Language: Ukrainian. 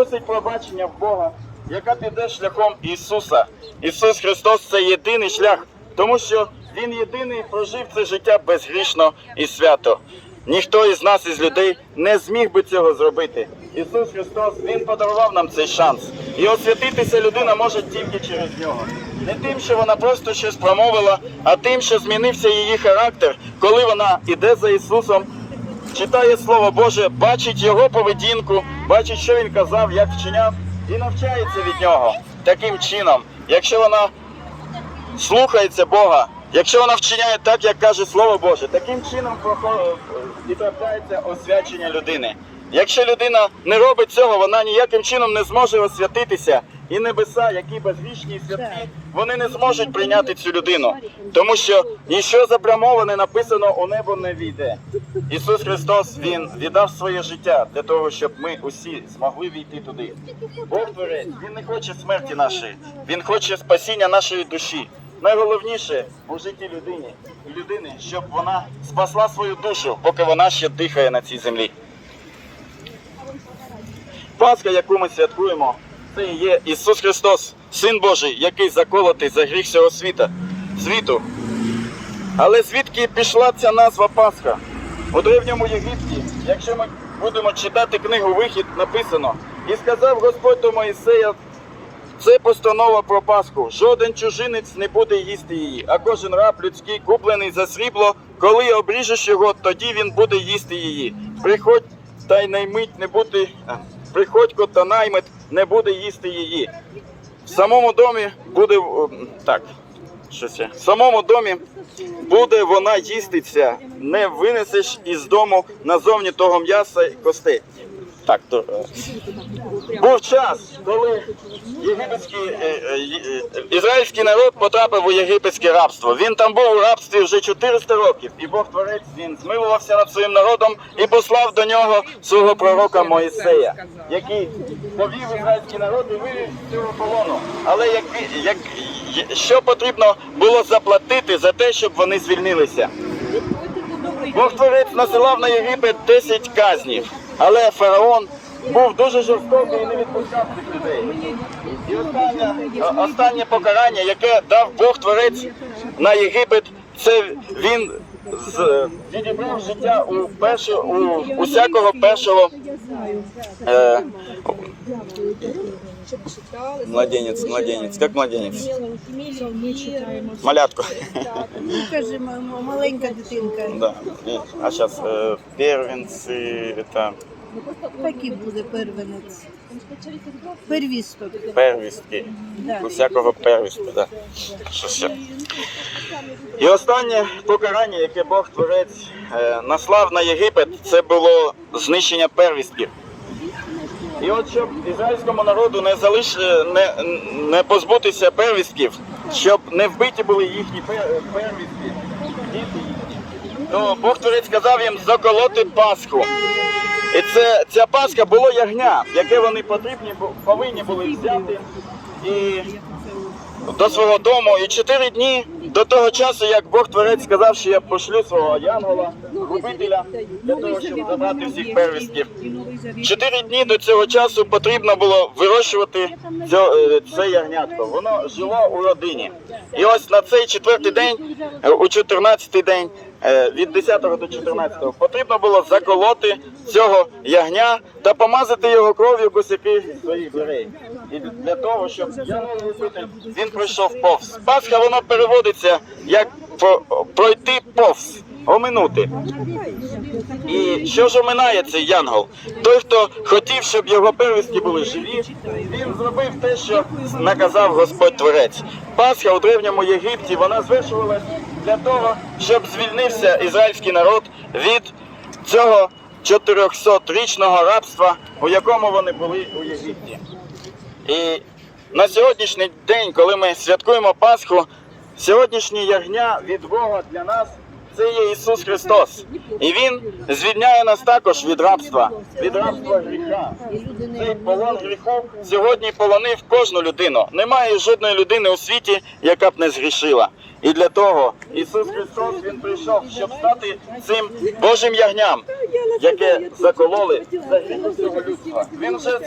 Просить пробачення в Бога, яка піде шляхом Ісуса. Ісус Христос це єдиний шлях, тому що Він єдиний прожив це життя безгрішно і свято. Ніхто із нас, із людей, не зміг би цього зробити. Ісус Христос Він подарував нам цей шанс. І освятитися людина може тільки через нього. Не тим, що вона просто щось промовила, а тим, що змінився її характер, коли вона іде за Ісусом читає Слово Боже, бачить його поведінку, бачить, що він казав, як вчиняв, і навчається від нього таким чином. Якщо вона слухається Бога, якщо вона вчиняє так, як каже Слово Боже, таким чином прохо- і освячення людини. Якщо людина не робить цього, вона ніяким чином не зможе освятитися. І небеса, які безгрішні і святі, вони не зможуть прийняти цю людину, тому що ніщо запрямоване написано у небо не війде. Ісус Христос Він віддав своє життя для того, щоб ми усі змогли війти туди. Бог творець, Він не хоче смерті нашої, Він хоче спасіння нашої душі. Найголовніше у житті людини, людини, щоб вона спасла свою душу, поки вона ще дихає на цій землі. Пасха, яку ми святкуємо, це є Ісус Христос, Син Божий, який заколотий за гріх всього світа, світу. Але звідки пішла ця назва Пасха? У древньому Єгипті, якщо ми будемо читати книгу Вихід, написано, і сказав Господь до Моїсея, це постанова про Пасху. Жоден чужинець не буде їсти її, а кожен раб людський, куплений за срібло, коли обріжеш його, тоді він буде їсти її. Приходь та й наймить не а, приходько та наймит не буде їсти її. В самому домі буде так. Що це? В самому домі буде вона їститься, не винесеш із дому назовні того м'яса і костей. Так, то, е, був час, коли єгипетський, е, е, ізраїльський народ потрапив у єгипетське рабство. Він там був у рабстві вже 400 років, і Бог Творець він змилувався над своїм народом і послав до нього свого пророка Моїсея, який повів ізраїльський народ і вивів цього полону. Але як, як, що потрібно було заплатити за те, щоб вони звільнилися? Бог Творець насилав на Єгипет 10 казнів, але фараон був дуже жорстокий і не відпускав цих людей. І останнє, останнє покарання, яке дав Бог Творець на Єгипет, це він відібрав життя у першого, у усякого першого е, младенець, младенець, як младенець, малятко. Ну, каже, м- м- маленька дитинка. Да. І- А зараз е, первенці, це Такий буде первенець. Первісток. первістки. Да. Усякого первістку, да. Що ще? І останнє покарання, яке Бог Творець е, наслав на Єгипет, це було знищення первістків. І от щоб ізраїльському народу не залиш е, не, не позбутися первістків, щоб не вбиті були їхні пер- первістки, діти їхні, то Бог Творець сказав їм заколоти Пасху. І це, ця Пасха було ягня, яке вони потрібні, повинні були взяти і до свого дому. І чотири дні до того часу, як Бог Творець сказав, що я пошлю свого янгола, губителя, для того, щоб забрати всіх первістків. Чотири дні до цього часу потрібно було вирощувати е, це ягнятко. Воно жило у родині. І ось на цей четвертий день, у 14-й день, від 10 до 14 потрібно було заколоти цього ягня та помазати його кров'ю косяки своїх дверей. І для того, щоб він пройшов повз. Пасха воно переводиться як про- пройти повз, оминути. І що ж оминає цей янгол? Той, хто хотів, щоб його первістки були живі, він зробив те, що наказав Господь Творець. Пасха у древньому Єгипті вона звершувалась для того, щоб звільнився ізраїльський народ від цього 400-річного рабства, у якому вони були у Єгипті. І на сьогоднішній день, коли ми святкуємо Пасху, сьогоднішнє ягня від Бога для нас це є Ісус Христос. І Він звільняє нас також від рабства, від рабства гріха. Цей полон гріху сьогодні полонив кожну людину. Немає жодної людини у світі, яка б не згрішила. І для того Ісус Христос Він прийшов, щоб стати цим Божим ягням, яке закололи за гріхи всього людства. Він вже